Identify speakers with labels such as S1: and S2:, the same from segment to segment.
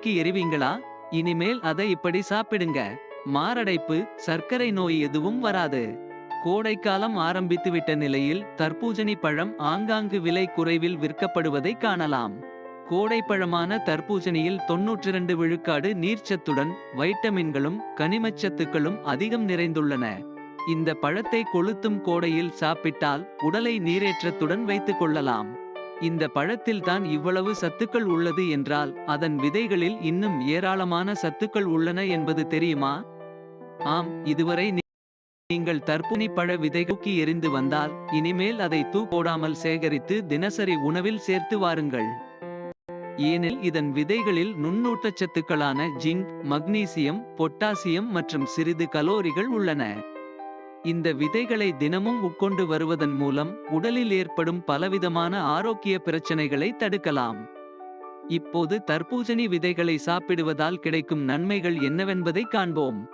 S1: தூக்கி எறிவீங்களா? இனிமேல் அதை இப்படி சாப்பிடுங்க. மாரடைப்பு சர்க்கரை நோய் எதுவும் வராது. கோடைக்காலம் ஆரம்பித்துவிட்ட நிலையில் தர்பூஜணி பழம் ஆங்காங்கு விலை குறைவில் விற்கப்படுவதை காணலாம். கோடைப்பழமான தர்பூசணியில் தொன்னூற்றிரண்டு விழுக்காடு நீர்ச்சத்துடன் வைட்டமின்களும் கனிமச்சத்துக்களும் அதிகம் நிறைந்துள்ளன. இந்த பழத்தை கொளுத்தும் கோடையில் சாப்பிட்டால் உடலை நீரேற்றத்துடன் வைத்துக் கொள்ளலாம். இந்த பழத்தில் தான் இவ்வளவு சத்துக்கள் உள்ளது என்றால் அதன் விதைகளில் இன்னும் ஏராளமான சத்துக்கள் உள்ளன என்பது தெரியுமா? ஆம் இதுவரை நீங்கள் தற்புணி பழ விதை தூக்கி எரிந்து வந்தால் இனிமேல் அதை தூக்கோடாமல் சேகரித்து தினசரி உணவில் சேர்த்து வாருங்கள். ஏனில் இதன் விதைகளில் நுண்ணூட்டச்சத்துக்களான ஜிங்க் மக்னீசியம் பொட்டாசியம் மற்றும் சிறிது கலோரிகள் உள்ளன. இந்த விதைகளை தினமும் உட்கொண்டு வருவதன் மூலம் உடலில் ஏற்படும் பலவிதமான ஆரோக்கிய பிரச்சனைகளை தடுக்கலாம். இப்போது தர்பூசணி விதைகளை சாப்பிடுவதால் கிடைக்கும் நன்மைகள் என்னவென்பதை காண்போம்.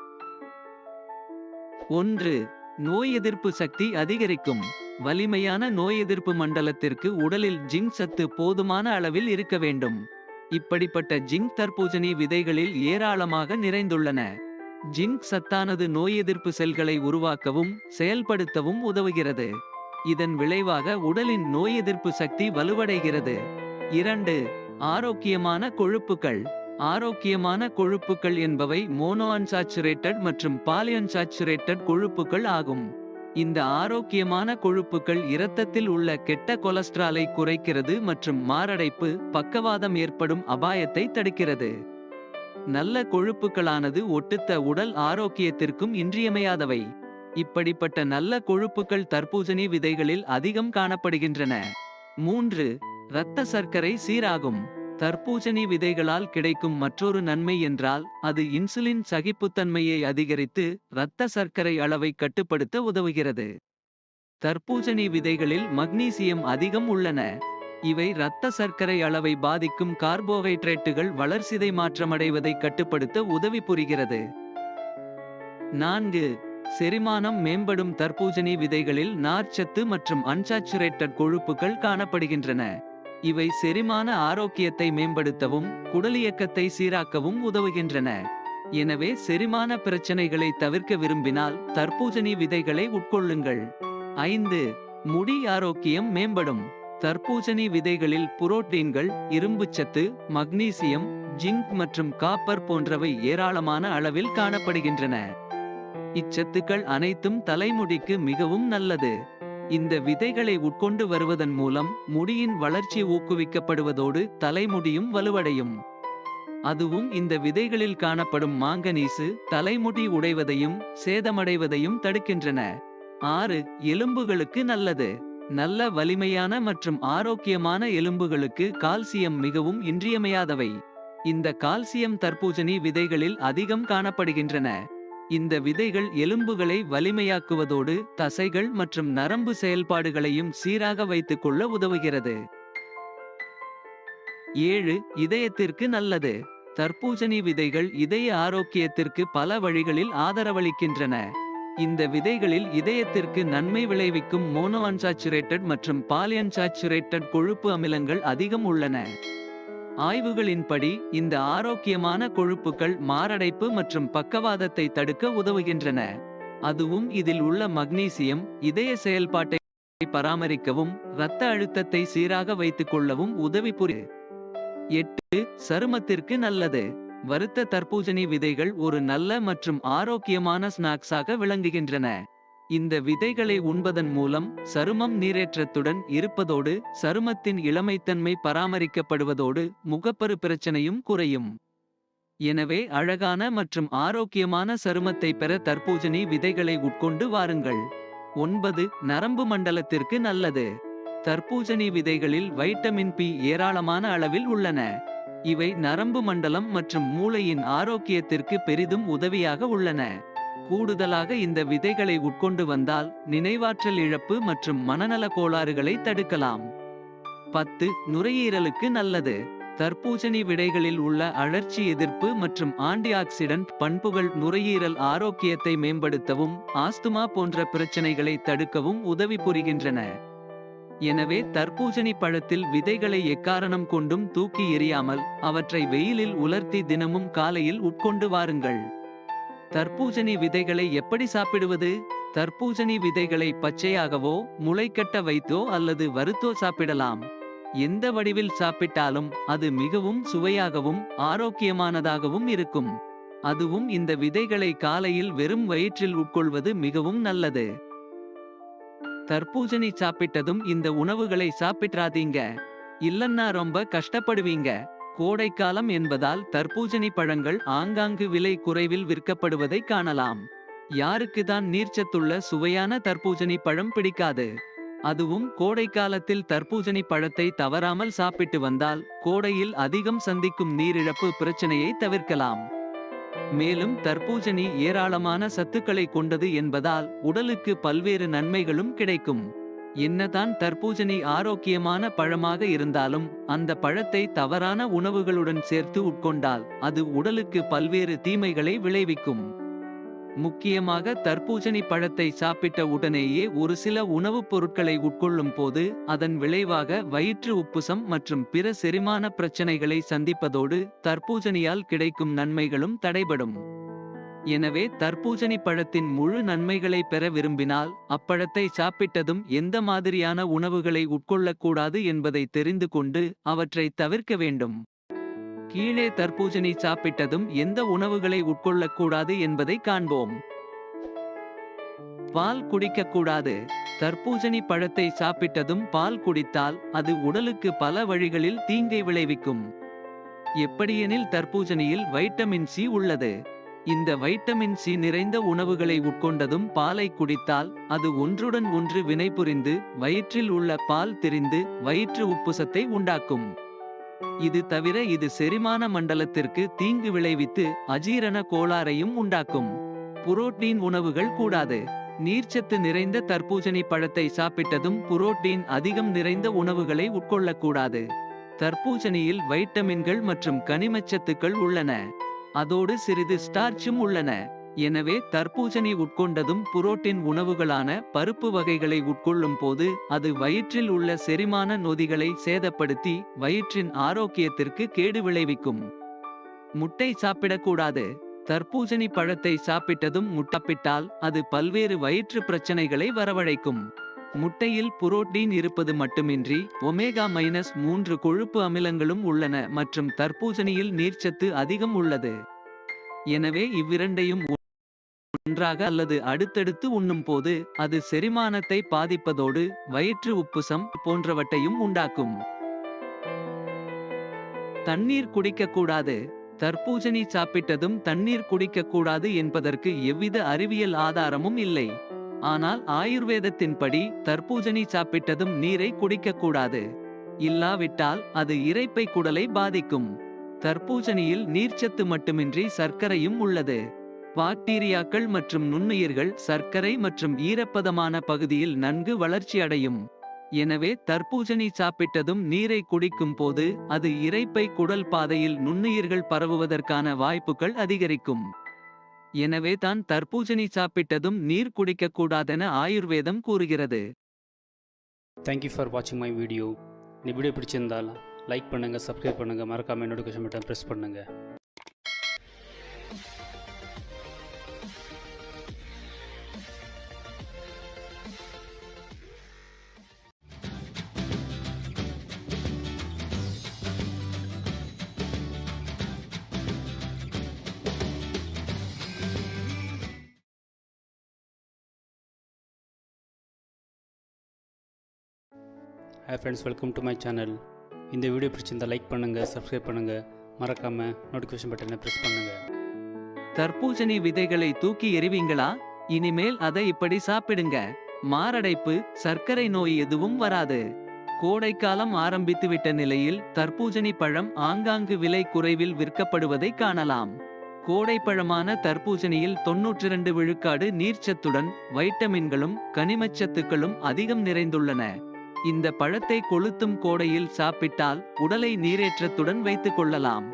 S1: ஒன்று நோய் எதிர்ப்பு சக்தி அதிகரிக்கும். வலிமையான நோய் எதிர்ப்பு மண்டலத்திற்கு உடலில் ஜிங்க் சத்து போதுமான அளவில் இருக்க வேண்டும். இப்படிப்பட்ட ஜிங்க் தர்பூசணி விதைகளில் ஏராளமாக நிறைந்துள்ளன. ஜிங்க் சத்தானது நோய் எதிர்ப்பு செல்களை உருவாக்கவும் செயல்படுத்தவும் உதவுகிறது. இதன் விளைவாக உடலின் நோய் எதிர்ப்பு சக்தி வலுவடைகிறது. இரண்டு ஆரோக்கியமான கொழுப்புகள். ஆரோக்கியமான கொழுப்புகள் என்பவை மோனோ அன்சாச்சுரேட்டட் மற்றும் பாலியன்சாச்சுரேட்டட் கொழுப்புகள் ஆகும். இந்த ஆரோக்கியமான கொழுப்புகள் இரத்தத்தில் உள்ள கெட்ட கொலஸ்ட்ராலை குறைக்கிறது மற்றும் மாரடைப்பு பக்கவாதம் ஏற்படும் அபாயத்தை தடுக்கிறது. நல்ல கொழுப்புகளானது ஒட்டுத்த உடல் ஆரோக்கியத்திற்கும் இன்றியமையாதவை. இப்படிப்பட்ட நல்ல கொழுப்புகள் தர்பூசணி விதைகளில் அதிகம் காணப்படுகின்றன. மூன்று இரத்த சர்க்கரை சீராகும். தர்பூசணி விதைகளால் கிடைக்கும் மற்றொரு நன்மை என்றால் அது இன்சுலின் சகிப்புத்தன்மையை அதிகரித்து இரத்த சர்க்கரை அளவை கட்டுப்படுத்த உதவுகிறது. தர்பூசணி விதைகளில் மக்னீசியம் அதிகம் உள்ளன. இவை இரத்த சர்க்கரை அளவை பாதிக்கும் கார்போஹைட்ரேட்டுகள் வளர்சிதை மாற்றமடைவதை கட்டுப்படுத்த உதவி புரிகிறது. நான்கு செரிமானம் மேம்படும் தர்பூசணி விதைகளில் நார்ச்சத்து மற்றும் அன்சாச்சுரேட்டட் கொழுப்புகள் காணப்படுகின்றன. இவை செரிமான ஆரோக்கியத்தை மேம்படுத்தவும் குடலியக்கத்தை சீராக்கவும் உதவுகின்றன. எனவே செரிமான பிரச்சனைகளை தவிர்க்க விரும்பினால் தர்பூசணி விதைகளை உட்கொள்ளுங்கள். ஐந்து முடி ஆரோக்கியம் மேம்படும். தர்பூசணி விதைகளில் புரோட்டீன்கள் இரும்புச்சத்து மக்னீசியம் ஜிங்க் மற்றும் காப்பர் போன்றவை ஏராளமான அளவில் காணப்படுகின்றன. இச்சத்துக்கள் அனைத்தும் தலைமுடிக்கு மிகவும் நல்லது. இந்த விதைகளை உட்கொண்டு வருவதன் மூலம் முடியின் வளர்ச்சி ஊக்குவிக்கப்படுவதோடு தலைமுடியும் வலுவடையும். அதுவும் இந்த விதைகளில் காணப்படும் மாங்கனீசு தலைமுடி உடைவதையும் சேதமடைவதையும் தடுக்கின்றன. ஆறு எலும்புகளுக்கு நல்லது. நல்ல வலிமையான மற்றும் ஆரோக்கியமான எலும்புகளுக்கு கால்சியம் மிகவும் இன்றியமையாதவை. இந்த கால்சியம் தர்பூசணி விதைகளில் அதிகம் காணப்படுகின்றன. இந்த விதைகள் எலும்புகளை வலிமையாக்குவதோடு தசைகள் மற்றும் நரம்பு செயல்பாடுகளையும் சீராக வைத்துக் கொள்ள உதவுகிறது. ஏழு இதயத்திற்கு நல்லது. தர்பூசணி விதைகள் இதய ஆரோக்கியத்திற்கு பல வழிகளில் ஆதரவளிக்கின்றன. இந்த விதைகளில் இதயத்திற்கு நன்மை விளைவிக்கும் மோனோஅன்சாச்சுரேட்டட் மற்றும் பாலியன்சாச்சுரேட்டட் கொழுப்பு அமிலங்கள் அதிகம் உள்ளன. ஆய்வுகளின்படி இந்த ஆரோக்கியமான கொழுப்புகள் மாரடைப்பு மற்றும் பக்கவாதத்தை தடுக்க உதவுகின்றன. அதுவும் இதில் உள்ள மக்னீசியம் இதய செயல்பாட்டை பராமரிக்கவும் இரத்த அழுத்தத்தை சீராக வைத்துக் கொள்ளவும் உதவி புரி எட்டு சருமத்திற்கு நல்லது. வறுத்த தர்பூசணி விதைகள் ஒரு நல்ல மற்றும் ஆரோக்கியமான ஸ்நாக்ஸாக விளங்குகின்றன. இந்த விதைகளை உண்பதன் மூலம் சருமம் நீரேற்றத்துடன் இருப்பதோடு சருமத்தின் இளமைத்தன்மை பராமரிக்கப்படுவதோடு முகப்பரு பிரச்சனையும் குறையும். எனவே அழகான மற்றும் ஆரோக்கியமான சருமத்தை பெற தர்பூசணி விதைகளை உட்கொண்டு வாருங்கள். ஒன்பது நரம்பு மண்டலத்திற்கு நல்லது. தர்பூசணி விதைகளில் வைட்டமின் பி ஏராளமான அளவில் உள்ளன. இவை நரம்பு மண்டலம் மற்றும் மூளையின் ஆரோக்கியத்திற்கு பெரிதும் உதவியாக உள்ளன. கூடுதலாக இந்த விதைகளை உட்கொண்டு வந்தால் நினைவாற்றல் இழப்பு மற்றும் மனநல கோளாறுகளை தடுக்கலாம். பத்து நுரையீரலுக்கு நல்லது. தர்பூசணி விடைகளில் உள்ள அழற்சி எதிர்ப்பு மற்றும் ஆன்டிஆக்சிடன்ட் பண்புகள் நுரையீரல் ஆரோக்கியத்தை மேம்படுத்தவும் ஆஸ்துமா போன்ற பிரச்சனைகளை தடுக்கவும் உதவி புரிகின்றன. எனவே தர்பூசணி பழத்தில் விதைகளை எக்காரணம் கொண்டும் தூக்கி எறியாமல் அவற்றை வெயிலில் உலர்த்தி தினமும் காலையில் உட்கொண்டு வாருங்கள். தர்பூசணி விதைகளை எப்படி சாப்பிடுவது? தர்பூசணி விதைகளை பச்சையாகவோ முளைக்கட்ட வைத்தோ அல்லது வறுத்தோ சாப்பிடலாம். எந்த வடிவில் சாப்பிட்டாலும் அது மிகவும் சுவையாகவும் ஆரோக்கியமானதாகவும் இருக்கும். அதுவும் இந்த விதைகளை காலையில் வெறும் வயிற்றில் உட்கொள்வது மிகவும் நல்லது. தர்பூசணி சாப்பிட்டதும் இந்த உணவுகளை சாப்பிட்றாதீங்க. இல்லன்னா ரொம்ப கஷ்டப்படுவீங்க. கோடைக்காலம் என்பதால் தர்பூசணி பழங்கள் ஆங்காங்கு விலை குறைவில் விற்கப்படுவதை காணலாம். யாருக்கு தான் நீர்ச்சத்துள்ள சுவையான தர்பூசணி பழம் பிடிக்காது. அதுவும் கோடைக்காலத்தில் தர்பூசணி பழத்தை தவறாமல் சாப்பிட்டு வந்தால் கோடையில் அதிகம் சந்திக்கும் நீரிழப்பு பிரச்சனையை தவிர்க்கலாம். மேலும் தர்பூசணி ஏராளமான சத்துக்களை கொண்டது என்பதால் உடலுக்கு பல்வேறு நன்மைகளும் கிடைக்கும். என்னதான் தர்பூசணி ஆரோக்கியமான பழமாக இருந்தாலும் அந்த பழத்தை தவறான உணவுகளுடன் சேர்த்து உட்கொண்டால் அது உடலுக்கு பல்வேறு தீமைகளை விளைவிக்கும். முக்கியமாக தர்பூசணி பழத்தை சாப்பிட்ட உடனேயே ஒரு சில உணவுப் பொருட்களை உட்கொள்ளும் போது அதன் விளைவாக வயிற்று உப்புசம் மற்றும் பிற செரிமான பிரச்சனைகளை சந்திப்பதோடு தர்பூசணியால் கிடைக்கும் நன்மைகளும் தடைபடும். எனவே தர்பூசணி பழத்தின் முழு நன்மைகளை பெற விரும்பினால் அப்பழத்தை சாப்பிட்டதும் எந்த மாதிரியான உணவுகளை உட்கொள்ளக்கூடாது என்பதை தெரிந்து கொண்டு அவற்றை தவிர்க்க வேண்டும். கீழே தர்பூசணி சாப்பிட்டதும் எந்த உணவுகளை உட்கொள்ளக்கூடாது என்பதை காண்போம். பால் குடிக்கக்கூடாது. தர்பூசணி பழத்தை சாப்பிட்டதும் பால் குடித்தால் அது உடலுக்கு பல வழிகளில் தீங்கை விளைவிக்கும். எப்படியெனில் தர்பூசணியில் வைட்டமின் சி உள்ளது. இந்த வைட்டமின் சி நிறைந்த உணவுகளை உட்கொண்டதும் பாலை குடித்தால் அது ஒன்றுடன் ஒன்று வினைபுரிந்து வயிற்றில் உள்ள பால் திரிந்து வயிற்று உப்புசத்தை உண்டாக்கும். இது தவிர இது செரிமான மண்டலத்திற்கு தீங்கு விளைவித்து அஜீரண கோளாறையும் உண்டாக்கும். புரோட்டீன் உணவுகள் கூடாது. நீர்ச்சத்து நிறைந்த தர்பூசணி பழத்தை சாப்பிட்டதும் புரோட்டீன் அதிகம் நிறைந்த உணவுகளை உட்கொள்ளக்கூடாது. தர்பூசணியில் வைட்டமின்கள் மற்றும் கனிமச்சத்துக்கள் உள்ளன. அதோடு சிறிது ஸ்டார்ச்சும் உள்ளன. எனவே தர்பூசணி உட்கொண்டதும் புரோட்டின் உணவுகளான பருப்பு வகைகளை உட்கொள்ளும் போது அது வயிற்றில் உள்ள செரிமான நொதிகளை சேதப்படுத்தி வயிற்றின் ஆரோக்கியத்திற்கு கேடு விளைவிக்கும். முட்டை சாப்பிடக்கூடாது. தர்பூசணி பழத்தை சாப்பிட்டதும் முட்டப்பிட்டால் அது பல்வேறு வயிற்று பிரச்சனைகளை வரவழைக்கும். முட்டையில் புரோட்டீன் இருப்பது மட்டுமின்றி ஒமேகா மைனஸ் மூன்று கொழுப்பு அமிலங்களும் உள்ளன மற்றும் தர்பூசணியில் நீர்ச்சத்து அதிகம் உள்ளது. எனவே இவ்விரண்டையும் ஒன்றாக அல்லது அடுத்தடுத்து உண்ணும் போது அது செரிமானத்தை பாதிப்பதோடு வயிற்று உப்புசம் போன்றவற்றையும் உண்டாக்கும். தண்ணீர் குடிக்கக்கூடாது. தர்பூசணி சாப்பிட்டதும் தண்ணீர் குடிக்கக்கூடாது என்பதற்கு எவ்வித அறிவியல் ஆதாரமும் இல்லை. ஆனால் ஆயுர்வேதத்தின்படி தர்பூசணி சாப்பிட்டதும் நீரை குடிக்கக்கூடாது. இல்லாவிட்டால் அது இறைப்பை குடலை பாதிக்கும். தர்பூசணியில் நீர்ச்சத்து மட்டுமின்றி சர்க்கரையும் உள்ளது. பாக்டீரியாக்கள் மற்றும் நுண்ணுயிர்கள் சர்க்கரை மற்றும் ஈரப்பதமான பகுதியில் நன்கு வளர்ச்சியடையும். எனவே தர்பூசணி சாப்பிட்டதும் நீரை குடிக்கும் போது அது இரைப்பை குடல் பாதையில் நுண்ணுயிர்கள் பரவுவதற்கான வாய்ப்புகள் அதிகரிக்கும். எனவே தான் தர்பூசணி சாப்பிட்டதும் நீர் குடிக்கக்கூடாதென ஆயுர்வேதம் கூறுகிறது.
S2: தேங்க்யூ ஃபார் வாட்சிங் மை வீடியோ இந்த வீடியோ பிடிச்சிருந்தால் லைக் பண்ணுங்கள் சப்ஸ்கிரைப் பண்ணுங்கள் மறக்காமல் நோட்டிஃபிகேஷன் பட்டன் ப்ரெஸ் பண்ணுங்கள் hi friends welcome to my channel இந்த வீடியோ பிடிச்சிருந்தால் லைக் பண்ணுங்கள் சப்ஸ்கிரைப் பண்ணுங்கள் மறக்காமல் நோட்டிஃபிகேஷன் பட்டனை ப்ரெஸ் பண்ணுங்கள்
S1: தர்பூசணி விதைகளை தூக்கி எறிவீங்களா? இனிமேல் அதை இப்படி சாப்பிடுங்க. மாரடைப்பு சர்க்கரை நோய் எதுவும் வராது. கோடைக்காலம் ஆரம்பித்துவிட்ட நிலையில் தர்பூசணி பழம் ஆங்காங்கு விலை குறைவில் விற்கப்படுவதை காணலாம். கோடைப்பழமான தர்பூசணியில் தொன்னூற்றி இரண்டு விழுக்காடு நீர்ச்சத்துடன் வைட்டமின்களும் கனிமச்சத்துக்களும் அதிகம் நிறைந்துள்ளன. இந்த பழத்தை கொளுத்தும் கோடையில் சாப்பிட்டால் உடலை நீரேற்றத்துடன் வைத்துக் கொள்ளலாம்.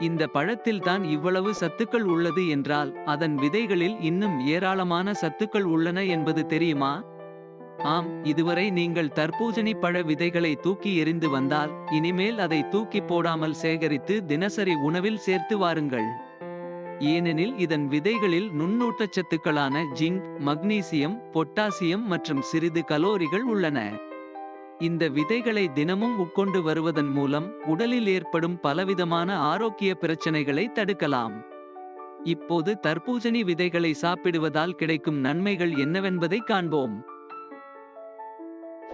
S1: இந்த பழத்தில் தான் இவ்வளவு சத்துக்கள் உள்ளது என்றால் அதன் விதைகளில் இன்னும் ஏராளமான சத்துக்கள் உள்ளன என்பது தெரியுமா? ஆம் இதுவரை நீங்கள் தர்பூசணி பழ விதைகளை தூக்கி எறிந்து வந்தால் இனிமேல் அதை தூக்கி போடாமல் சேகரித்து தினசரி உணவில் சேர்த்து வாருங்கள். ஏனெனில் இதன் விதைகளில் நுண்ணூட்டச்சத்துக்களான ஜிங்க் மக்னீசியம் பொட்டாசியம் மற்றும் சிறிது கலோரிகள் உள்ளன. இந்த விதைகளை தினமும் உட்கொண்டு வருவதன் மூலம் உடலில் ஏற்படும் பலவிதமான ஆரோக்கிய பிரச்சனைகளை தடுக்கலாம். இப்போது தர்பூசணி விதைகளை சாப்பிடுவதால் கிடைக்கும் நன்மைகள் என்னவென்பதை காண்போம்.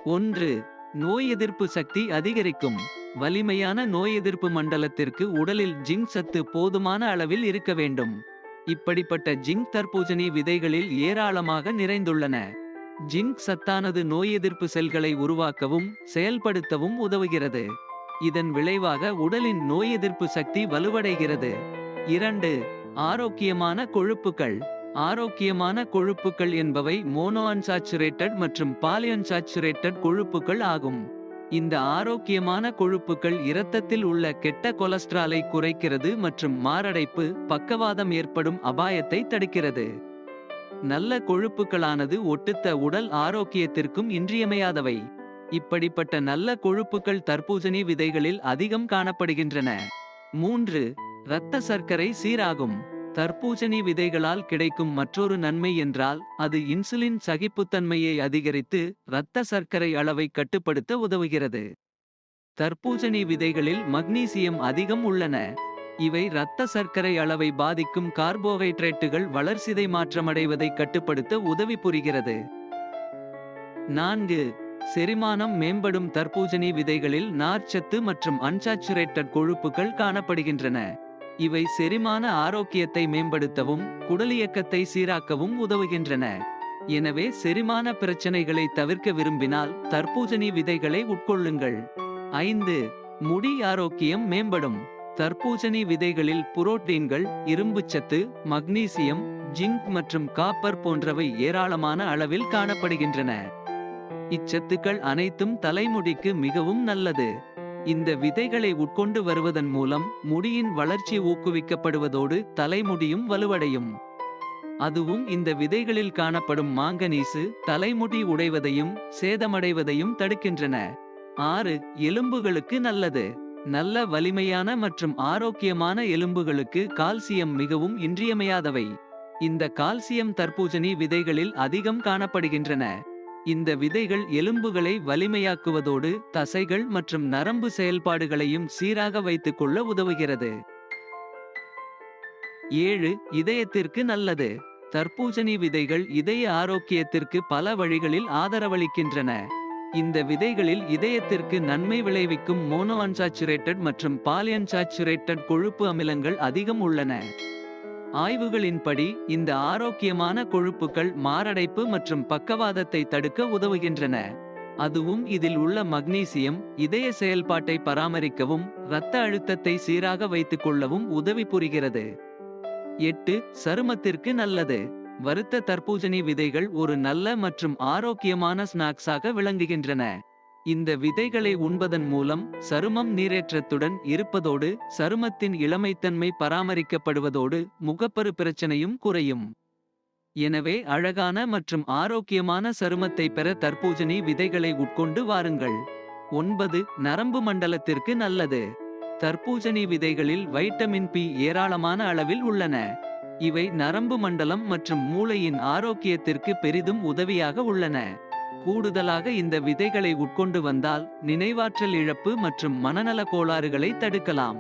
S1: ஒன்று நோய் எதிர்ப்பு சக்தி அதிகரிக்கும். வலிமையான நோய் எதிர்ப்பு மண்டலத்திற்கு உடலில் ஜிங்க் சத்து போதுமான அளவில் இருக்க வேண்டும். இப்படிப்பட்ட ஜிங்க் தர்பூசணி விதைகளில் ஏராளமாக நிறைந்துள்ளன. ஜிங்க் சத்தானது நோய் எதிர்ப்பு செல்களை உருவாக்கவும் செயல்படுத்தவும் உதவுகிறது. இதன் விளைவாக உடலின் நோய் எதிர்ப்பு சக்தி வலுவடைகிறது. இரண்டு ஆரோக்கியமான கொழுப்புகள். ஆரோக்கியமான கொழுப்புகள் என்பவை மோனோஅன்சாச்சுரேட்டட் மற்றும் பாலியன்சாச்சுரேட்டட் கொழுப்புகள் ஆகும். இந்த ஆரோக்கியமான கொழுப்புகள் இரத்தத்தில் உள்ள கெட்ட கொலஸ்ட்ராலை குறைக்கிறது மற்றும் மாரடைப்பு பக்கவாதம் ஏற்படும் அபாயத்தை தடுக்கிறது. நல்ல கொழுப்புகளானது ஒட்டுத்த உடல் ஆரோக்கியத்திற்கும் இன்றியமையாதவை. இப்படிப்பட்ட நல்ல கொழுப்புகள் தர்பூசணி விதைகளில் அதிகம் காணப்படுகின்றன. மூன்று இரத்த சர்க்கரை சீராகும். தர்பூசணி விதைகளால் கிடைக்கும் மற்றொரு நன்மை என்றால் அது இன்சுலின் சகிப்புத்தன்மையை அதிகரித்து இரத்த சர்க்கரை அளவை கட்டுப்படுத்த உதவுகிறது. தர்பூசணி விதைகளில் மக்னீசியம் அதிகம் உள்ளன. இவை இரத்த சர்க்கரை அளவை பாதிக்கும் கார்போஹைட்ரேட்டுகள் வளர்சிதை மாற்றமடைவதை கட்டுப்படுத்த உதவி புரிகிறது. நான்கு செரிமானம் மேம்படும் தர்பூசணி விதைகளில் நார்ச்சத்து மற்றும் அன்சாச்சுரேட்டட் கொழுப்புகள் காணப்படுகின்றன. இவை செரிமான ஆரோக்கியத்தை மேம்படுத்தவும் குடலியக்கத்தை சீராக்கவும் உதவுகின்றன. எனவே செரிமான பிரச்சனைகளை தவிர்க்க விரும்பினால் தர்பூசணி விதைகளை உட்கொள்ளுங்கள். ஐந்து முடி ஆரோக்கியம் மேம்படும். தர்பூசணி விதைகளில் புரோட்டீன்கள் இரும்புச்சத்து மக்னீசியம் ஜிங்க் மற்றும் காப்பர் போன்றவை ஏராளமான அளவில் காணப்படுகின்றன. இச்சத்துக்கள் அனைத்தும் தலைமுடிக்கு மிகவும் நல்லது. இந்த விதைகளை உட்கொண்டு வருவதன் மூலம் முடியின் வளர்ச்சி ஊக்குவிக்கப்படுவதோடு தலைமுடியும் வலுவடையும். அதுவும் இந்த விதைகளில் காணப்படும் மாங்கனீசு தலைமுடி உடைவதையும் சேதமடைவதையும் தடுக்கின்றன. ஆறு எலும்புகளுக்கு நல்லது. நல்ல வலிமையான மற்றும் ஆரோக்கியமான எலும்புகளுக்கு கால்சியம் மிகவும் இன்றியமையாதவை. இந்த கால்சியம் தர்பூசணி விதைகளில் அதிகம் காணப்படுகின்றன. இந்த விதைகள் எலும்புகளை வலிமையாக்குவதோடு தசைகள் மற்றும் நரம்பு செயல்பாடுகளையும் சீராக வைத்துக் கொள்ள உதவுகிறது. ஏழு இதயத்திற்கு நல்லது. தர்பூசணி விதைகள் இதய ஆரோக்கியத்திற்கு பல வழிகளில் ஆதரவளிக்கின்றன. இந்த விதைகளில் இதயத்திற்கு நன்மை விளைவிக்கும் மோனோ அன்சாச்சுரேட்டட் மற்றும் பாலியன்சாச்சுரேட்டட் கொழுப்பு அமிலங்கள் அதிகம் உள்ளன. ஆய்வுகளின்படி இந்த ஆரோக்கியமான கொழுப்புகள் மாரடைப்பு மற்றும் பக்கவாதத்தை தடுக்க உதவுகின்றன. அதுவும் இதில் உள்ள மக்னீசியம் இதய செயல்பாட்டை பராமரிக்கவும் இரத்த அழுத்தத்தை சீராக வைத்துக் கொள்ளவும் உதவி புரிகிறது. எட்டு சருமத்திற்கு நல்லது. வறுத்த தர்பூசணி விதைகள் ஒரு நல்ல மற்றும் ஆரோக்கியமான ஸ்நாக்ஸாக விளங்குகின்றன. இந்த விதைகளை உண்பதன் மூலம் சருமம் நீரேற்றத்துடன் இருப்பதோடு சருமத்தின் இளமைத்தன்மை பராமரிக்கப்படுவதோடு முகப்பரு பிரச்சனையும் குறையும். எனவே அழகான மற்றும் ஆரோக்கியமான சருமத்தை பெற தர்பூசணி விதைகளை உட்கொண்டு வாருங்கள். ஒன்பது நரம்பு மண்டலத்திற்கு நல்லது. தர்பூசணி விதைகளில் வைட்டமின் பி ஏராளமான அளவில் உள்ளன. இவை நரம்பு மண்டலம் மற்றும் மூளையின் ஆரோக்கியத்திற்கு பெரிதும் உதவியாக உள்ளன. கூடுதலாக இந்த விதைகளை உட்கொண்டு வந்தால் நினைவாற்றல் இழப்பு மற்றும் மனநல கோளாறுகளை தடுக்கலாம்.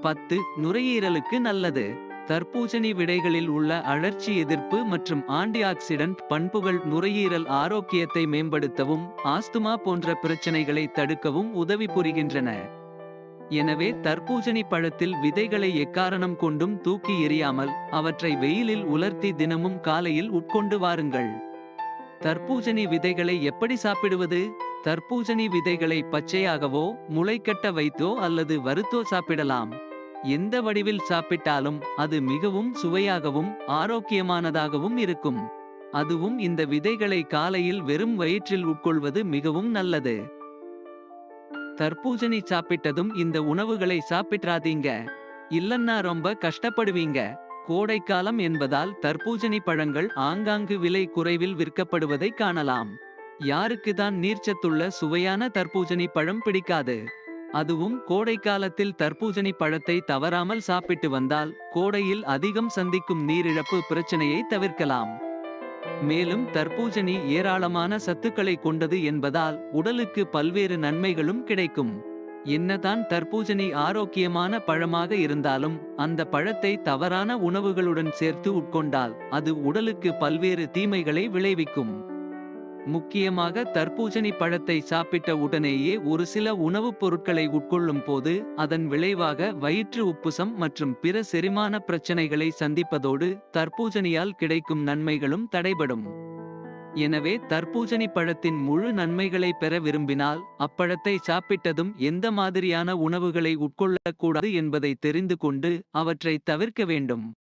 S1: பத்து நுரையீரலுக்கு நல்லது. தர்பூசணி விடைகளில் உள்ள அழற்சி எதிர்ப்பு மற்றும் ஆன்டிஆக்சிடன்ட் பண்புகள் நுரையீரல் ஆரோக்கியத்தை மேம்படுத்தவும் ஆஸ்துமா போன்ற பிரச்சனைகளை தடுக்கவும் உதவி புரிகின்றன. எனவே தர்பூசணி பழத்தில் விதைகளை எக்காரணம் கொண்டும் தூக்கி எறியாமல் அவற்றை வெயிலில் உலர்த்தி தினமும் காலையில் உட்கொண்டு வாருங்கள். தர்பூசணி விதைகளை எப்படி சாப்பிடுவது? தர்பூசணி விதைகளை பச்சையாகவோ முளைக்கட்ட வைத்தோ அல்லது வறுத்தோ சாப்பிடலாம். எந்த வடிவில் சாப்பிட்டாலும் அது மிகவும் சுவையாகவும் ஆரோக்கியமானதாகவும் இருக்கும். அதுவும் இந்த விதைகளை காலையில் வெறும் வயிற்றில் உட்கொள்வது மிகவும் நல்லது. தர்பூசணி சாப்பிட்டதும் இந்த உணவுகளை சாப்பிட்றாதீங்க. இல்லன்னா ரொம்ப கஷ்டப்படுவீங்க. கோடைக்காலம் என்பதால் தர்பூசணி பழங்கள் ஆங்காங்கு விலை குறைவில் விற்கப்படுவதை காணலாம். யாருக்கு தான் நீர்ச்சத்துள்ள சுவையான தர்பூசணி பழம் பிடிக்காது. அதுவும் கோடைக்காலத்தில் தர்பூசணி பழத்தை தவறாமல் சாப்பிட்டு வந்தால் கோடையில் அதிகம் சந்திக்கும் நீரிழப்பு பிரச்சனையை தவிர்க்கலாம். மேலும் தர்பூசணி ஏராளமான சத்துக்களை கொண்டது என்பதால் உடலுக்கு பல்வேறு நன்மைகளும் கிடைக்கும். என்னதான் தர்பூசணி ஆரோக்கியமான பழமாக இருந்தாலும் அந்த பழத்தை தவறான உணவுகளுடன் சேர்த்து உட்கொண்டால் அது உடலுக்கு பல்வேறு தீமைகளை விளைவிக்கும். முக்கியமாக தர்பூசணி பழத்தை சாப்பிட்ட உடனேயே ஒரு சில உணவுப் பொருட்களை உட்கொள்ளும் போது அதன் விளைவாக வயிற்று உப்புசம் மற்றும் பிற செரிமான பிரச்சனைகளை சந்திப்பதோடு தர்பூசணியால் கிடைக்கும் நன்மைகளும் தடைபடும். எனவே தர்பூசணி பழத்தின் முழு நன்மைகளை பெற விரும்பினால் அப்பழத்தை சாப்பிட்டதும் எந்த மாதிரியான உணவுகளை உட்கொள்ளக்கூடாது என்பதை தெரிந்து கொண்டு அவற்றை தவிர்க்க வேண்டும்.